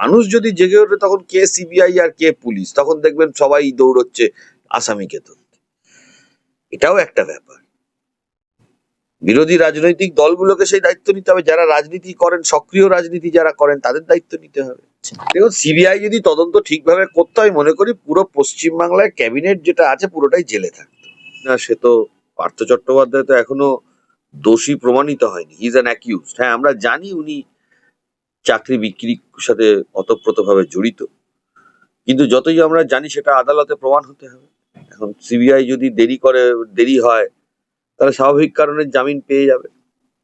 মানুষ যদি জেগে ওঠে তখন কে সিবিআই আর কে পুলিশ? তখন দেখবেন সবাই দৌড়চ্ছে আসামিকে ধরতে এটাও একটা ব্যাপার। বিরোধী রাজনৈতিক দলগুলোকে সেই দায়িত্ব নিতে হবে। যারা রাজনীতি করেন, সক্রিয় রাজনীতি যারা করেন, তাদের দায়িত্ব নিতে হবে। দেখুন সিবিআই যদি তদন্ত ঠিকভাবে করতে হয়, মনে করি পুরো পশ্চিমবাংলায় ক্যাবিনেট যেটা আছে, পুরোটাই জেলে থাকতো। না, সে তো পার্থ চট্টোপাধ্যায় তো এখনও দোষী প্রমাণিত হয়নি। ইজ অ্যান অ্যাকিউজড হ্যাঁ আমরা জানি উনি চাকরি বিক্রির সাথে অতপ্রতভাবে জড়িত। কিন্তু যতই আমরা জানি সেটা আদালতে প্রমাণ হতে হবে। এখন সিবিআই যদি দেরি করে, দেরি হয়, তাহলে স্বাভাবিক কারণে জামিন পেয়ে যাবে।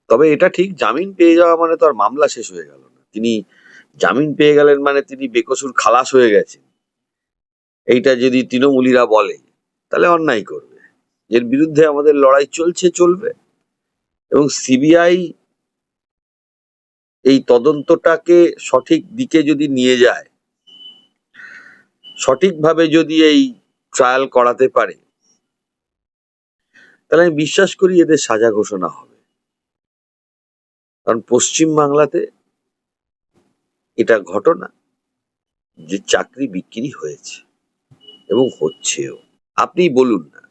তবে এটা ঠিক, জামিন পেয়ে যাওয়া মানে তো আর মামলা শেষ হয়ে গেল না। তিনি জামিন পেয়ে গেলেন মানে তিনি বেকসুর খালাস হয়ে গেছেন। এইটা যদি তৃণমূলীরা বলে, তাহলে অন্যায় করবে। এর বিরুদ্ধে আমাদের লড়াই চলছে, চলবে। এবং সিবিআই এই তদন্তটাকে সঠিক দিকে যদি নিয়ে যায়, সঠিকভাবে যদি এই ট্রায়াল করাতে পারে, তাহলে আমি বিশ্বাস করি এদের সাজা ঘোষণা হবে। কারণ পশ্চিম বাংলাতে এটা ঘটনা যে চাকরি বিক্রি হয়েছে এবং হচ্ছেও। আপনি বলুন না।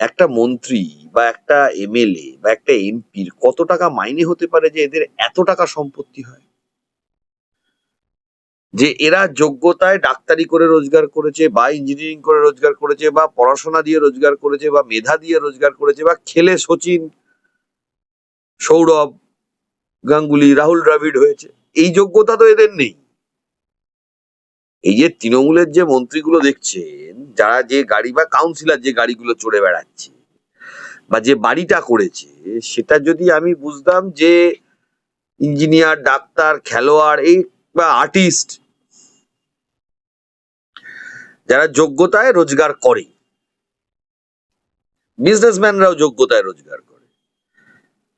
একটা মন্ত্রী বা একটা এমএলএ বা একটা এমপির কত টাকা মাইনে হতে পারে যে এদের এত টাকা সম্পত্তি হয়? যে এরা যোগ্যতায় ডাক্তারি করে রোজগার করেছে বা ইঞ্জিনিয়ারিং করে রোজগার করেছে বা পড়াশোনা দিয়ে রোজগার করেছে বা মেধা দিয়ে রোজগার করেছে বা খেলে সচিন, সৌরভ, গাঙ্গুলি, রাহুল দ্রাবিড় হয়েছে, এই যোগ্যতা তো এদের নেই। এই যে তৃণমূলের যে মন্ত্রীগুলো দেখছেন, যারা যে গাড়ি বা কাউন্সিলর যে গাড়িগুলো চড়ে বেড়াচ্ছে বা যে বাড়িটা করেছে, সেটা যদি আমি বুঝতাম যে ইঞ্জিনিয়ার ডাক্তার, খেলোয়াড়, এই বা আর্টিস্ট যারা যোগ্যতায় রোজগার করে। বিজনেসম্যানরাও যোগ্যতায় রোজগার করে।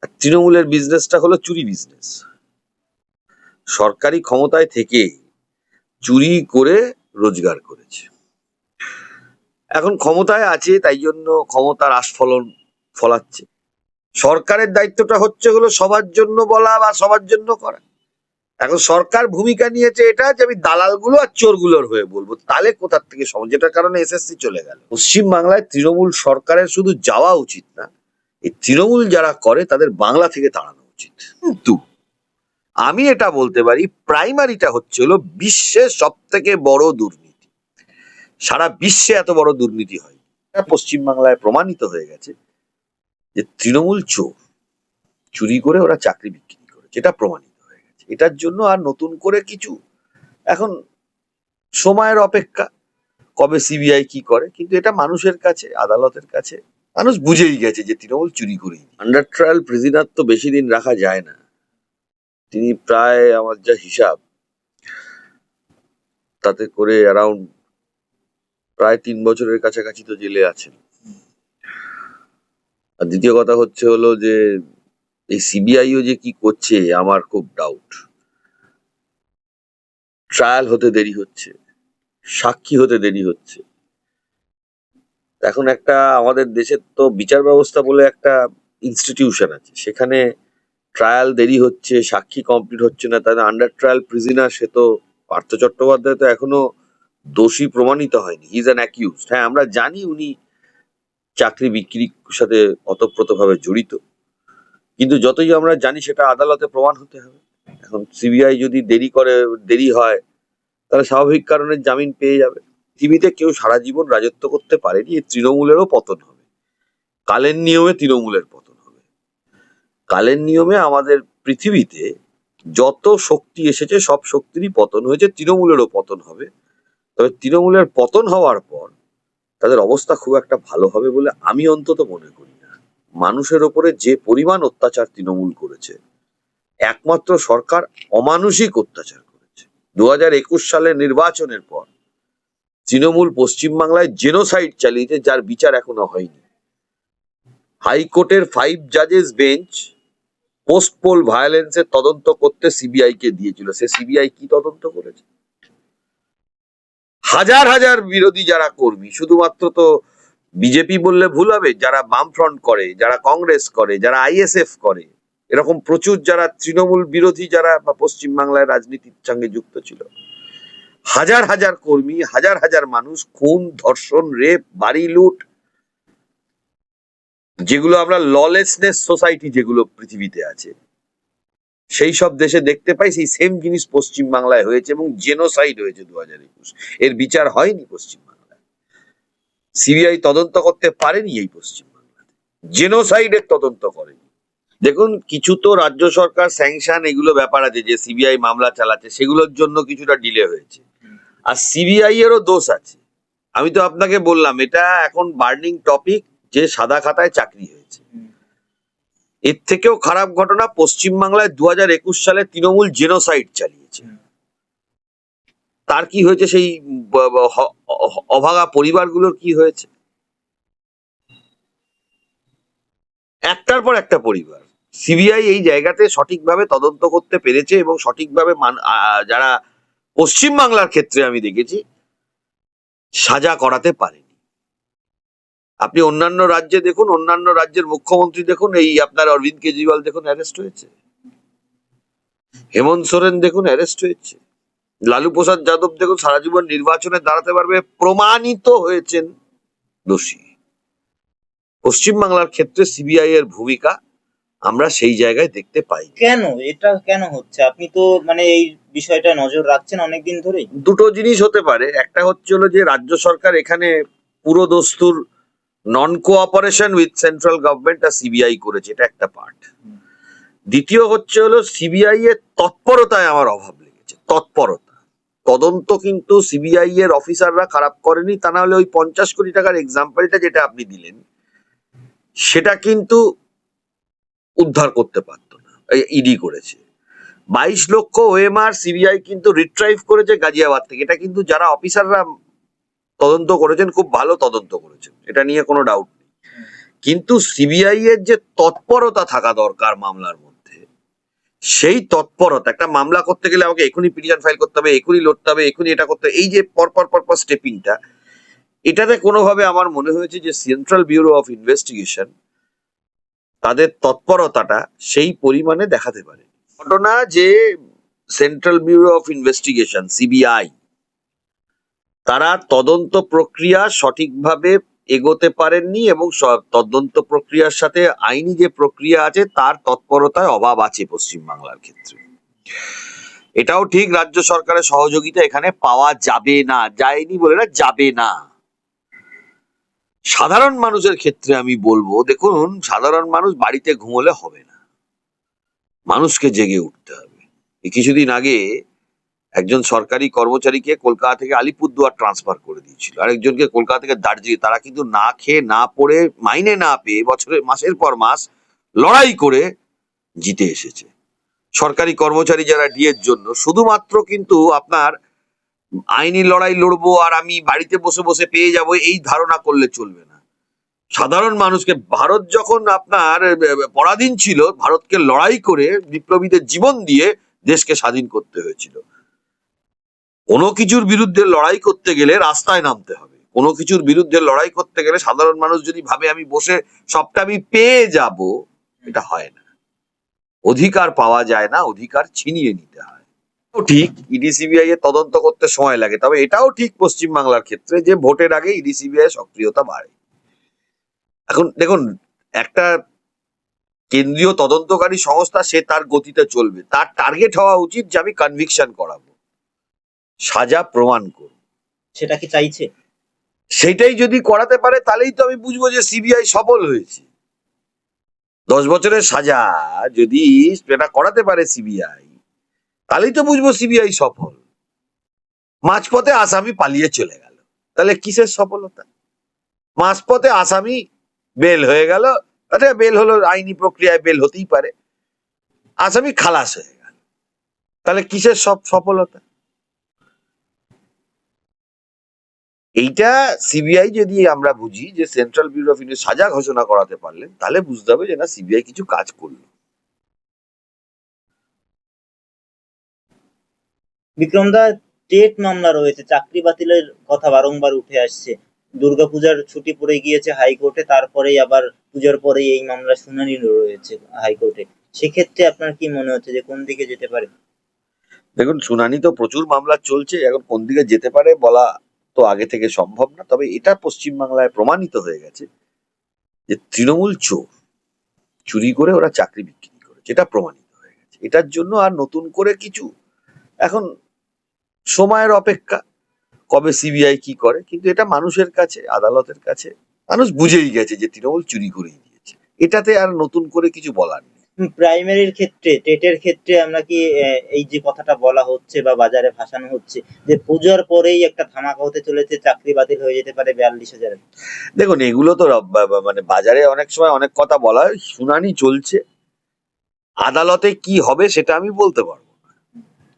আর তৃণমূলের বিজনেসটা হলো চুরি বিজনেস সরকারি ক্ষমতায় থেকে চুরি করে রোজগার করেছে। এখন ক্ষমতায় আছে, তাই জন্য ক্ষমতার আস্ফলন ফলাচ্ছে। সরকারের দায়িত্বটা হচ্ছে হলো সবার জন্য বলা বা সবার জন্য করা। এখন সরকার ভূমিকা নিয়েছে এটা যে আমি দালালগুলো আর চোরগুলোর হয়ে বলব। তাহলে কোথার থেকে সম, যেটার কারণে এসএসসি চলে গেল। পশ্চিম বাংলায় তৃণমূল সরকারের শুধু যাওয়া উচিত না, এই তৃণমূল যারা করে তাদের বাংলা থেকে তাড়ানো উচিত। কিন্তু আমি এটা বলতে পারি প্রাইমারিটা হচ্ছে হলো বিশ্বের সব থেকে বড় দুর্নীতি। সারা বিশ্বে এত বড় দুর্নীতি হয় পশ্চিম বাংলায় প্রমাণিত হয়ে গেছে যে তৃণমূল চোর চুরি করে ওরা চাকরি বিক্রি করে, যেটা প্রমাণিত হয়ে গেছে। এটার জন্য আর নতুন করে কিছু এখন সময়ের অপেক্ষা, কবে সিবিআই কি করে, কিন্তু এটা মানুষের কাছে, আদালতের কাছে, মানুষ বুঝেই গেছে যে তৃণমূল চুরি করেই আন্ডার ট্রায়াল প্রিজিনার তো বেশি দিন রাখা যায় না। তিনি প্রায় আমার যা হিসাব, তাতে করে অ্যারাউন্ড প্রায় তিন বছরের কাছাকাছি তো জেলে আছেন। আর দ্বিতীয় কথা হচ্ছে হলো যে, এই সিবিআইও যে কি করছে, আমার খুব ডাউট ট্রায়াল হতে দেরি হচ্ছে, সাক্ষী হতে দেরি হচ্ছে। এখন একটা আমাদের দেশের তো বিচার ব্যবস্থা বলে একটা ইনস্টিটিউশন আছে, সেখানে ট্রায়াল দেরি হচ্ছে, সাক্ষী কমপ্লিট হচ্ছে না, তাহলে আন্ডার ট্রায়াল প্রিজিনার সে তো পার্থ চট্টোপাধ্যায় তো এখনও দোষী প্রমাণিত হয়নি। ইজ অ্যান অ্যাকিউজড হ্যাঁ আমরা জানি উনি চাকরি বিক্রির সাথে অতপ্রতভাবে জড়িত। কিন্তু যতই আমরা জানি সেটা আদালতে প্রমাণ হতে হবে। এখন সিবিআই যদি দেরি করে, দেরি হয়, তাহলে স্বাভাবিক কারণে জামিন পেয়ে যাবে। পৃথিবীতে কেউ সারা জীবন রাজত্ব করতে পারেনি এই তৃণমূলেরও পতন হবে। কালের নিয়মে তৃণমূলের পতন। কালের নিয়মে আমাদের পৃথিবীতে যত শক্তি এসেছে, সব শক্তিরই পতন হয়েছে, তৃণমূলেরও পতন হবে। তবে তৃণমূলের পতন হওয়ার পর তাদের অবস্থা খুব একটা ভালো হবে বলে আমি অন্তত মনে করি না। মানুষের ওপরে যে পরিমাণ অত্যাচার তৃণমূল করেছে, একমাত্র সরকার অমানসিক অত্যাচার করেছে। দু হাজার একুশ সালের নির্বাচনের পর তৃণমূল পশ্চিমবাংলায় জেনোসাইড চালিয়েছে, যার বিচার এখনও হয়নি। হাইকোর্টের ফাইভ জাজেস বেঞ্চ পোস্ট পোল ভায়োলেন্সের তদন্ত করতে সিবিআই কে দিয়েছিল। সে সিবিআই কি তদন্ত করেছে? হাজার হাজার বিরোধী যারা কর্মী, শুধুমাত্র তো বিজেপি বললে ভুল হবে, যারা বামফ্রন্ট করে, যারা কংগ্রেস করে, যারা আইএসএফ করে, এরকম প্রচুর যারা তৃণমূল বিরোধী যারা বা পশ্চিমবাংলায় রাজনীতির সঙ্গে যুক্ত ছিল। হাজার হাজার কর্মী, হাজার হাজার মানুষ, খুন, ধর্ষণ, রেপ, বাড়ি লুট যেগুলো আমরা ললেসনেস সোসাইটি যেগুলো পৃথিবীতে আছে, সেই সব দেশে দেখতে পাই সেই সেম জিনিস পশ্চিম বাংলায় হয়েছে এবং জেনোসাইড হয়েছে দু হাজার একুশ। এর বিচার হয়নি পশ্চিম বাংলায় সিবিআই তদন্ত করতে পারেনি এই পশ্চিম বাংলাতে জেনোসাইডের তদন্ত করেনি। দেখুন, কিছু তো রাজ্য সরকার স্যাংশন এগুলো ব্যাপার আছে, যে সিবিআই মামলা চালাচ্ছে, সেগুলোর জন্য কিছুটা ডিলে হয়েছে। আর সিবিআই এরও দোষ আছে। আমি তো আপনাকে বললাম, এটা এখন বার্নিং টপিক যে সাদা খাতায় চাকরি হয়েছে। এর থেকেও খারাপ ঘটনা পশ্চিমবাংলায় দু হাজার একুশ সালে তৃণমূল জেনোসাইড চালিয়েছে। তার কি হয়েছে? সেই অভাগা পরিবারগুলোর কি হয়েছে? একটার পর একটা পরিবার। সিবিআই এই জায়গাতে সঠিকভাবে তদন্ত করতে পেরেছে এবং সঠিকভাবে যারা পশ্চিম বাংলার ক্ষেত্রে আমি দেখেছি সাজা করাতে পারেনি। আপনি অন্যান্য রাজ্যে দেখুন অন্যান্য রাজ্যের মুখ্যমন্ত্রী দেখুন এই আপনার অরবিন্দ কেজরিওয়াল দেখুন অ্যারেস্ট হয়েছে। হেমন্ত সোরেন দেখুন অ্যারেস্ট হয়েছে। লালু প্রসাদ যাদব দেখুন সারা জীবন নির্বাচনে দাঁড়াতে পারবে প্রমাণিত হয়েছেন দোষী। পশ্চিম বাংলার ক্ষেত্রে সিবিআই এর ভূমিকা আমরা সেই জায়গায় দেখতে পাই। কেন? এটা কেন হচ্ছে? আপনি তো মানে এই বিষয়টা নজর রাখছেন অনেকদিন ধরেই। দুটো জিনিস হতে পারে। একটা হচ্ছে হলো যে রাজ্য সরকার এখানে পুরো দস্তুর non cooperation with central government R CBI করেছে, এটা একটা পার্ট দ্বিতীয় হচ্ছে হলো সিবিআই এর তৎপরতায় আমার অভাব লেগেছে, তৎপরতা। তদন্ত কিন্তু সিবিআই এর অফিসাররা খারাপ করেনি, তা না হলে ওই পঞ্চাশ কোটি টাকার এক্সাম্পলটা যেটা আপনি দিলেন, সেটা কিন্তু উদ্ধার করতে পারতো না ইডি করেছে। বাইশ লক্ষ ওএমআর সিবিআই কিন্তু রিট্রাইভ করেছে গাজিয়াবাদ থেকে, এটা কিন্তু যারা অফিসাররা তদন্ত করেছেন, খুব ভালো তদন্ত করেছেন, এটা নিয়ে কোনো ডাউট নেই। কিন্তু সিবিআই এর যে তৎপরতা থাকা দরকার মামলার মধ্যে, সেই তৎপরতা, একটা মামলা করতে গেলে আমাকে এখনই পিটিশন ফাইল করতে হবে, এখনই লড়তে হবে, এখনই এটা করতে এই যে পরপর পরপর স্টেপিংটা এটাতে কোনোভাবে আমার মনে হয়েছে যে সেন্ট্রাল ব্যুরো অফ ইনভেস্টিগেশন তাদের তৎপরতাটা সেই পরিমাণে দেখাতে পারে ঘটনা যে central bureau of investigation CBI তারা তদন্ত প্রক্রিয়া সঠিকভাবে এগোতে পারেননি এবং তদন্ত প্রক্রিয়ার সাথে আইনি যে প্রক্রিয়া আছে, তার তৎপরতায় অভাব আছে পশ্চিমবাংলার ক্ষেত্রে। এটাও ঠিক, রাজ্য সরকারের সহযোগিতা এখানে পাওয়া যাবে না, যায়নি বলে না, যাবে না। সাধারণ মানুষের ক্ষেত্রে আমি বলব, দেখুন, সাধারণ মানুষ বাড়িতে ঘুমোলে হবে না। মানুষকে জেগে উঠতে হবে। কিছুদিন আগে একজন সরকারি কর্মচারীকে কলকাতা থেকে আলিপুরদুয়ার ট্রান্সফার করে দিয়েছিল। আরেকজনকে কলকাতা থেকে দার্জিলিং, তারা কিন্তু না খেয়ে, না পড়ে, মাইনে না পেয়ে বছরের, মাসের পর মাস লড়াই করে জিতে এসেছে। সরকারি কর্মচারী যারা ডিএর জন্য, শুধুমাত্র কিন্তু আপনার আইনি লড়াই লড়বো আর আমি বাড়িতে বসে বসে পেয়ে যাব, এই ধারণা করলে চলবে না। সাধারণ মানুষকে, ভারত যখন আপনার পরাধীন ছিল, ভারতকে লড়াই করে বিপ্লবীদের জীবন দিয়ে দেশকে স্বাধীন করতে হয়েছিল। কোনো কিছুর বিরুদ্ধে লড়াই করতে গেলে রাস্তায় নামতে হবে। কোনো কিছুর বিরুদ্ধে লড়াই করতে গেলে সাধারণ মানুষ যদি ভাবে আমি বসে সবটা আমি পেয়ে যাব, এটা হয় না। অধিকার পাওয়া যায় না, অধিকার ছিনিয়ে নিতে হয়। ঠিক, ইডি সিবিআই এর তদন্ত করতে সময় লাগে, তবে এটাও ঠিক পশ্চিম বাংলার ক্ষেত্রে যে ভোটের আগে ইডি সিবিআই সক্রিয়তা বাড়ে। এখন দেখুন, একটা কেন্দ্রীয় তদন্তকারী সংস্থা, সে তার গতিতে চলবে। তার টার্গেট হওয়া উচিত যে আমি কনভিকশন করাবো। সাজা প্রমাণ করব সেটা কি চাইছে? সেটাই যদি করাতে পারে তাহলেই তো আমি বুঝব যে সিবিআই সফল হয়েছে। দশ বছরের সাজা যদি সেটা করাতে পারে সিবিআই তাহলেই তো বুঝব সিবিআই সফল। মাঝপথে আসামি পালিয়ে চলে গেল। তাহলে কিসের সফলতা? মাঝপথে আসামি বেল হয়ে গেল। আচ্ছা বেল হলো আইনি প্রক্রিয়ায় বেল হতেই পারে। আসামি খালাস হয়ে গেল। তাহলে কিসের সব সফলতা এইটা সিবিআই যদি আমরা বুঝি যে সেন্ট্রাল ব্যুরো অফ ইন্ডিয়া সাজা ঘোষণা করাতে পারলেন তাহলে বুঝতে হবে যে না সিবিআই কিছু কাজ করল। বিক্রমদা টেট মামলা রয়েছে চাকরি বাতিলের কথা বারংবার উঠে আসছে। দুর্গাপূজার ছুটি পড়ে গিয়েছে হাইকোর্টে তারপরেই আবার পূজার পরেই এই মামলা শুনানি রয়েছে হাইকোর্টে। সেক্ষেত্রে আপনার কি মনে হচ্ছে যে কোন দিকে যেতে পারে? দেখুন শুনানি তো প্রচুর মামলা চলছে এখন কোন দিকে যেতে পারে বলা তো আগে থেকে সম্ভব না, তবে এটা পশ্চিমবাংলায় প্রমাণিত হয়ে গেছে যে তৃণমূল চোর চুরি করে ওরা চাকরি বিক্রি করে, যেটা প্রমাণিত হয়ে গেছে। এটার জন্য আর নতুন করে কিছু এখন সময়ের অপেক্ষা, কবে সিবিআই কি করে, কিন্তু এটা মানুষের কাছে, আদালতের কাছে, মানুষ বুঝেই গেছে যে তৃণমূল চুরি করেই দিয়েছে। এটাতে আর নতুন করে কিছু বলার নেই। প্রাইমারির ক্ষেত্রে টেটের ক্ষেত্রে আমরা কি এই যে কথাটা বলা হচ্ছে বা বাজারে ভাসানো হচ্ছে, যে পূজার পরেই একটা ধামাকা হতে চলেছে, চাকরি বাতিল হয়ে যেতে পারে বিয়াল্লিশ হাজার। দেখুন, এগুলো তো মানে বাজারে অনেক সময় অনেক কথা বলা হয়, শুনানি চলছে। আদালতে কি হবে সেটা আমি বলতে পারব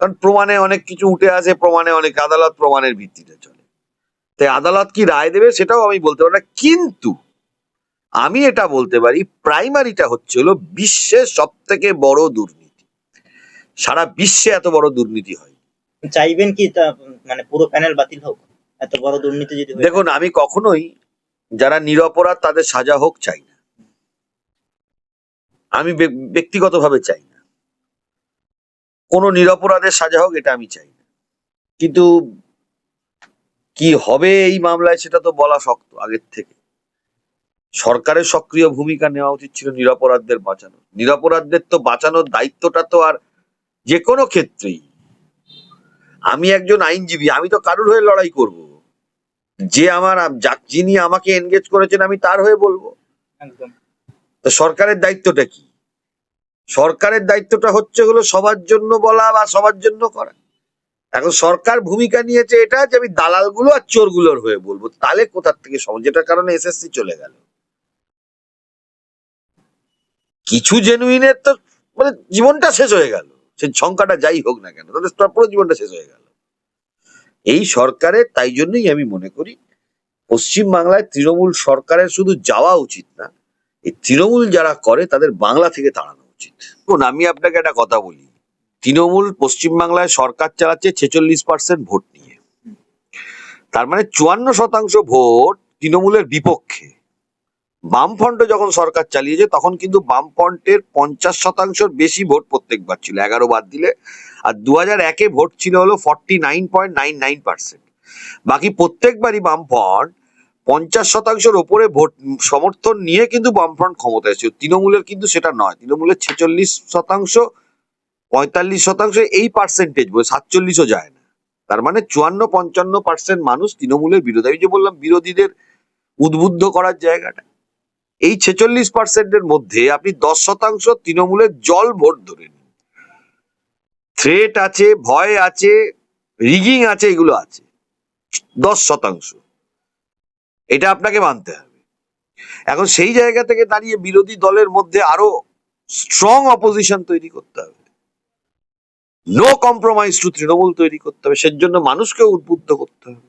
কারণ প্রমাণে অনেক কিছু উঠে আসে, প্রমাণে অনেক আদালত প্রমাণের ভিত্তিতে চলে। তাই আদালত কি রায় দেবে সেটাও আমি বলতে পারব না, কিন্তু আমি এটা বলতে পারি প্রাইমারিটা হচ্ছে হলো বিশ্বের সব থেকে বড় দুর্নীতি। সারা বিশ্বে এত বড় দুর্নীতি হয়। চাইবেন কি মানে পুরো প্যানেল বাতিল হোক? এত বড় দুর্নীতি যদি দেখুন আমি কখনোই যারা নিরপরাধ তাদের সাজা হোক চাই না। আমি ব্য- ব্যক্তিগতভাবে চাই না। কোনো নিরপরাধের সাজা হোক এটা আমি চাই না। কিন্তু কি হবে এই মামলায় সেটা তো বলা শক্ত আগের থেকে। সরকারের সক্রিয় ভূমিকা নেওয়া উচিত ছিল নিরপরাধদের বাঁচানো। নিরপরাধদের তো বাঁচানোর দায়িত্বটা তো আর যে কোনো ক্ষেত্রেই। আমি একজন আইনজীবী আমি তো কারোর হয়ে লড়াই করব। যে আমার যিনি আমাকে এনগেজ করেছেন আমি তার হয়ে বলব। তো সরকারের দায়িত্বটা কি? সরকারের দায়িত্বটা হচ্ছে হলো সবার জন্য বলা বা সবার জন্য করা। এখন সরকার ভূমিকা নিয়েছে এটা যে আমি দালালগুলো আর চোরগুলোর হয়ে বলব। তাহলে কোথার থেকে সম- যেটার কারণে এসএসসি চলে গেল। কিছু জেনুইনের তো মানে জীবনটা শেষ হয়ে গেল। সে সংখ্যাটা যাই হোক না কেন, তাদের পুরো জীবনটা শেষ হয়ে গেল। এই সরকারের তাই জন্যই আমি মনে করি পশ্চিম বাংলায় তৃণমূল সরকারের শুধু যাওয়া উচিত না, এই তৃণমূল যারা করে তাদের বাংলা থেকে তাড়ানো উচিত। আমি আপনাকে একটা কথা বলি, তৃণমূল পশ্চিমবাংলায় সরকার চালাচ্ছে ছেচল্লিশ পার্সেন্ট ভোট নিয়ে। তার মানে চুয়ান্ন শতাংশ ভোট তৃণমূলের বিপক্ষে। বামফ্রন্ট যখন সরকার চালিয়েছে, তখন কিন্তু বামফ্রন্টের পঞ্চাশ শতাংশের বেশি ভোট প্রত্যেকবার ছিল। এগারো বাদ দিলে। আর দু হাজার একে ভোট ছিল হলো forty nine point nine nine percent বাকি প্রত্যেকবারই বামফ্রন্ট পঞ্চাশ শতাংশের ওপরে ভোট সমর্থন নিয়ে কিন্তু বামফ্রন্ট ক্ষমতা এসেছিল তৃণমূলের কিন্তু সেটা নয়। তৃণমূলের ছেচল্লিশ শতাংশ, পঁয়তাল্লিশ শতাংশ এই পার্সেন্টেজ সাতচল্লিশও যায় না। তার মানে চুয়ান্ন পঞ্চান্ন পার্সেন্ট মানুষ তৃণমূলের বিরোধী। আমি যে বললাম বিরোধীদের উদ্বুদ্ধ করার জায়গাটা। এই ছেচল্লিশ পার্সেন্টের মধ্যে আপনি দশ শতাংশ তৃণমূলের জল ভোট ধরে নিন। থ্রেট আছে, ভয় আছে রিগিং আছে, এগুলো আছে। দশ শতাংশ। এটা আপনাকে মানতে হবে। এখন সেই জায়গা থেকে দাঁড়িয়ে বিরোধী দলের মধ্যে আরও স্ট্রং অপোজিশন তৈরি করতে হবে। নো কম্প্রোমাইজ টু তৃণমূল তৈরি করতে হবে। সেজন্য মানুষকে উদ্বুদ্ধ করতে হবে।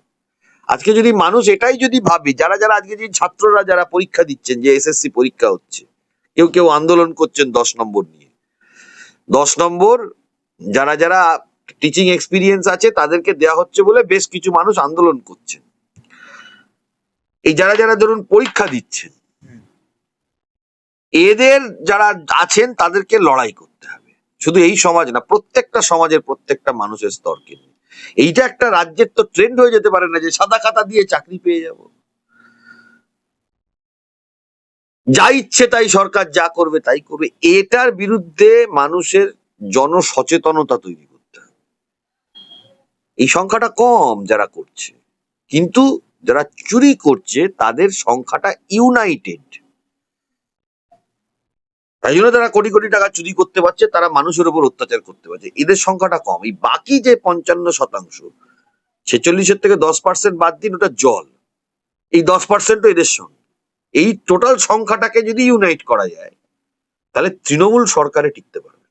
আজকে যদি মানুষ এটাই যদি ভাবি, যারা যারা আজকে যে ছাত্ররা যারা পরীক্ষা দিচ্ছেন, যে এসএসসি পরীক্ষা হচ্ছে, কেউ কেউ আন্দোলন করছেন দশ নম্বর নিয়ে। দশ নম্বর, যারা যারা টিচিং এক্সপিরিয়েন্স আছে, তাদেরকে দেওয়া হচ্ছে বলে বেশ কিছু মানুষ আন্দোলন করছেন। এই যারা যারা ধরুন পরীক্ষা দিচ্ছেন, এদের যারা আছেন, তাদেরকে লড়াই করতে হবে। শুধু এই সমাজ না, প্রত্যেকটা সমাজের প্রত্যেকটা মানুষের স্তরকে নিয়ে। এইটা একটা রাজ্যের তো ট্রেন্ড হয়ে যেতে পারে না যে সাদা খাতা দিয়ে চাকরি পেয়ে যাব। যা ইচ্ছে তাই সরকার যা করবে তাই করবে। এটার বিরুদ্ধে মানুষের জনসচেতনতা তৈরি করতে হবে। এই সংখ্যাটা কম যারা করছে। কিন্তু যারা চুরি করছে তাদের সংখ্যাটা ইউনাইটেড তাই জন্য তারা কোটি কোটি টাকা চুরি করতে পারছে, তারা মানুষের উপর অত্যাচার করতে পারছে। এদের সংখ্যাটা কম। এই বাকি যে পঞ্চান্ন শতাংশ, ছেচল্লিশের থেকে দশ পার্সেন্ট বাদ দিন, ওটা জল। এই দশ পার্সেন্টও এদের সঙ্গে। এই টোটাল সংখ্যাটাকে যদি ইউনাইট করা যায়, তাহলে তৃণমূল সরকারে টিকতে পারবে।